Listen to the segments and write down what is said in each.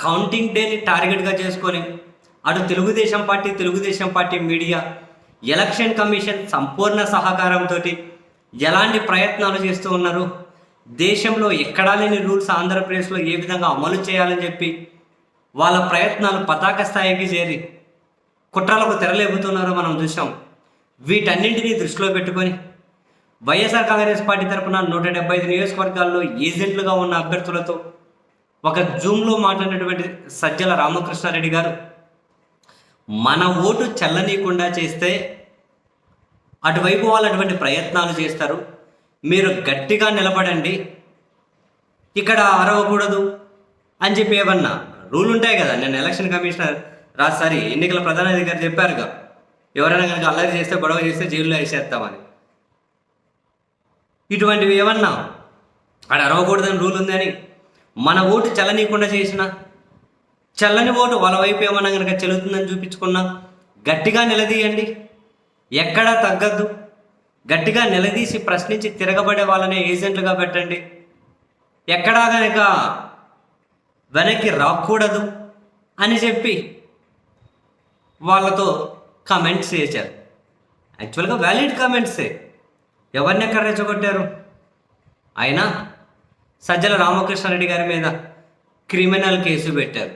Counting డేని టార్గెట్గా చేసుకొని అటు Telugu Desam party Telugu Desam party media election commission సంపూర్ణ సహకారంతో ఎలాంటి ప్రయత్నాలు చేస్తూ ఉన్నారు? దేశంలో ఎక్కడా లేని రూల్స్ ఆంధ్రప్రదేశ్లో ఏ విధంగా అమలు చేయాలని చెప్పి వాళ్ళ ప్రయత్నాలు పతాక స్థాయికి చేరి కుట్రలకు తెరలేపుతున్నారో మనం చూసాం వీటన్నింటినీ దృష్టిలో పెట్టుకొని వైఎస్ఆర్ కాంగ్రెస్ పార్టీ తరపున నూట డెబ్బై ఐదు నియోజకవర్గాల్లో ఏజెంట్లుగా ఉన్న అభ్యర్థులతో ఒక జూమ్లో మాట్లాడినటువంటి సజ్జల రామకృష్ణారెడ్డి గారు మన ఓటు చల్లనీయకుండా చేస్తే అటువైపు వాళ్ళు అటువంటి ప్రయత్నాలు చేస్తారు. మీరు గట్టిగా నిలబడండి. ఇక్కడ అరవకూడదు అని చెప్పి ఏమన్నా రూల్ ఉంటాయి కదా? నేను ఎలక్షన్ కమిషనర్ రాసారి ఎన్నికల ఎన్నికల ప్రధానాధికారి చెప్పారుగా ఎవరైనా కనుక అల్లరి చేస్తే గొడవ చేస్తే జైల్లో వేసేస్తామని. ఇటువంటివి ఏమన్నా? ఆడ అరవకూడదని రూల్ ఉందని మన ఓటు చల్లనీయకుండా చేసిన చల్లని ఓటు వాళ్ళ వైపు ఏమన్నా కనుక చెల్లుతుందని చూపించుకున్నా గట్టిగా నిలదీయండి. ఎక్కడా తగ్గద్దు. గట్టిగా నిలదీసి ప్రశ్నించి తిరగబడే వాళ్ళని ఏజెంట్లుగా పెట్టండి. ఎక్కడా కనుక వెనక్కి రాకూడదు అని చెప్పి వాళ్ళతో కామెంట్స్ చేశారు. యాక్చువల్గా వ్యాలిడ్ కామెంట్సే. ఎవరిని ఎక్కడ రెచ్చగొట్టారు? అయినా సజ్జల రామకృష్ణారెడ్డి గారి మీద క్రిమినల్ కేసు పెట్టారు.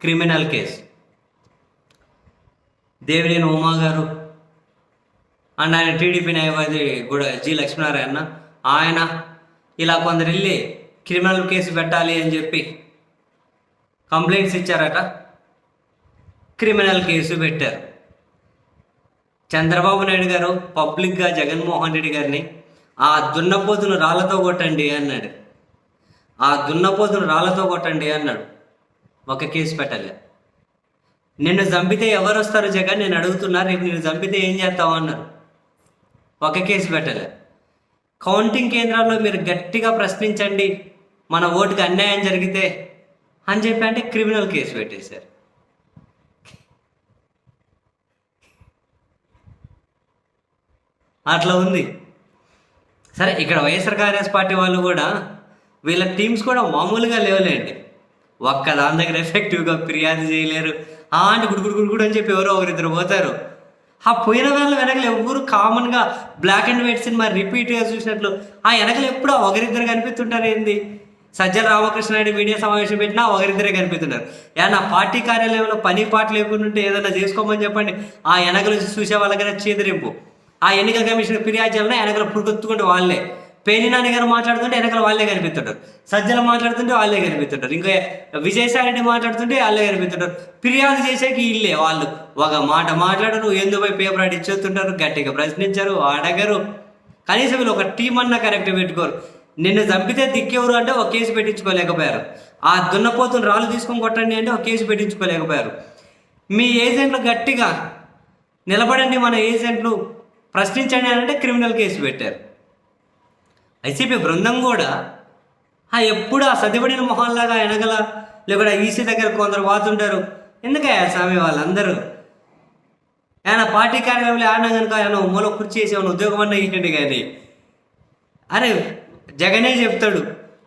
Criminal case. దేవినేని ఉమా గారు అండ్ ఆయన టీడీపీ న్యాయవాది కూడా జి లక్ష్మీనారాయణ ఆయన ఇలా కొందరు వెళ్ళి క్రిమినల్ కేసు పెట్టాలి అని చెప్పి కంప్లైంట్స్ ఇచ్చారట. క్రిమినల్ కేసు పెట్టారు. చంద్రబాబు నాయుడు గారు పబ్లిక్గా జగన్మోహన్ రెడ్డి గారిని ఆ దున్నపోతును రాళ్ళతో కొట్టండి అన్నాడు. ఆ దున్నపోతును రాళ్ళతో కొట్టండి అన్నాడు. ఒక కేసు పెట్టాలి. నిన్ను చంపితే ఎవరు వస్తారు జగన్? నేను అడుగుతున్నా రేపు నిన్ను చంపితే ఏం చేస్తావు అన్నారు. ఒక కేసు పెట్టలే. కౌంటింగ్ కేంద్రాల్లో మీరు గట్టిగా ప్రశ్నించండి మన ఓటుకి అన్యాయం జరిగితే అని చెప్పి అంటే క్రిమినల్ కేసు పెట్టేశారు. అట్లా ఉంది. సరే ఇక్కడ వైఎస్ఆర్ కాంగ్రెస్ పార్టీ వాళ్ళు కూడా వీళ్ళ టీమ్స్ కూడా మామూలుగా లేవలేండి. ఒక్క దాని దగ్గర ఎఫెక్టివ్గా ఫిర్యాదు చేయలేరు. ఆ అంటే గుడుగుడు గుడుగుడు అని చెప్పి ఎవరో ఒకరిద్దరు పోతారు. ఆ పోయిన వాళ్ళ వెనకలు ఎవరు కామన్గా బ్లాక్ అండ్ వైట్ సినిమా రిపీట్గా చూసినట్లు ఆ వెనకలు ఎప్పుడూ ఒకరిద్దరు కనిపిస్తుంటారు ఏంది? సజ్జల రామకృష్ణారెడ్డి మీడియా సమావేశం పెట్టినా ఒకరిద్దరే కనిపిస్తున్నారు. ఏమన్నా పార్టీ కార్యాలయంలో పని పాట లేకుండా ఉంటే ఏదైనా చేసుకోమని చెప్పండి. ఆ వెనకలు చూసే వాళ్ళకైనా చేదరింపు. ఆ ఎన్నికల కమిషన్ ఫిర్యాదు చేయాలన్నా వెనకలు పురుగొత్తుకుంటే వాళ్ళే. పేని నాని గారు మాట్లాడుతుంటే వెనకాల వాళ్ళే కనిపిస్తుంటారు. సజ్జల మాట్లాడుతుంటే వాళ్ళే కనిపిస్తుంటారు. ఇంకా విజయసాయి రెడ్డి మాట్లాడుతుంటే వాళ్ళే కనిపిస్తుంటారు. ఫిర్యాదు చేసేకి ఇల్లే వాళ్ళు. ఒక మాట మాట్లాడరు ఎందుకు పోయి పేపర్ ఆడి ఇచ్చేస్తుంటారు గట్టిగా ప్రశ్నించరు అడగరు. కనీసం వీళ్ళు ఒక టీం అన్నా కరెక్ట్ పెట్టుకోరు. నిన్ను చంపితే దిక్కెవరు అంటే ఒక కేసు పెట్టించుకోలేకపోయారు. ఆ దున్నపోతుని రాళ్ళు తీసుకొని కొట్టండి అంటే ఒక కేసు పెట్టించుకోలేకపోయారు. మీ ఏజెంట్లు గట్టిగా నిలబడండి మన ఏజెంట్లు. ప్రశ్నించండి అని అంటే క్రిమినల్ కేసు పెట్టారు. ఐసీపీ బృందం కూడా ఎప్పుడు ఆ సదిపడిన మొహంలాగా వెనగల లేకుండా ఈసీ దగ్గర కొందరు వాతుంటారు. ఎందుకయ్యా స్వామి వాళ్ళందరూ? ఆయన పార్టీ కార్యాలయంలో ఆడినా కనుక ఆయన మూల కుర్చీ వేసి ఏమైనా ఉద్యోగం అన్న ఇవ్వండి కానీ అరే జగనే చెప్తాడు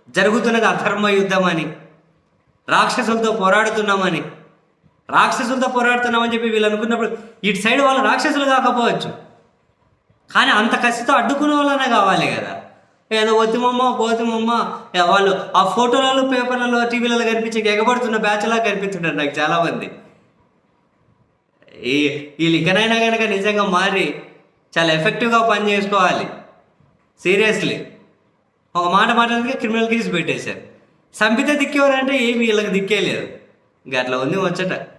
జరుగుతున్నది అధర్మ యుద్ధం అని. రాక్షసులతో పోరాడుతున్నామని. రాక్షసులతో పోరాడుతున్నామని చెప్పి వీళ్ళు అనుకున్నప్పుడు ఇటు సైడ్ వాళ్ళు రాక్షసులు కాకపోవచ్చు. కానీ అంత కసితో అడ్డుకునే వాళ్ళనే కావాలి కదా. ఏదో వద్దుమమ్మా పోతుమమ్మా వాళ్ళు ఆ ఫోటోలలో పేపర్లలో టీవీలలో కనిపించే ఎగబడుతున్న బ్యాచ్లా కనిపిస్తుంటారు నాకు చాలామంది. ఈ వీళ్ళు ఇకనైనా కనుక నిజంగా మారి చాలా ఎఫెక్టివ్గా పని చేసుకోవాలి. సీరియస్లీ. ఒక మాట మాట్లాడితే క్రిమినల్ కేసు పెట్టేశారు. సంపితే దిక్కేవారంటే ఏమి వీళ్ళకి దిక్కే లేదు ఉంది వచ్చట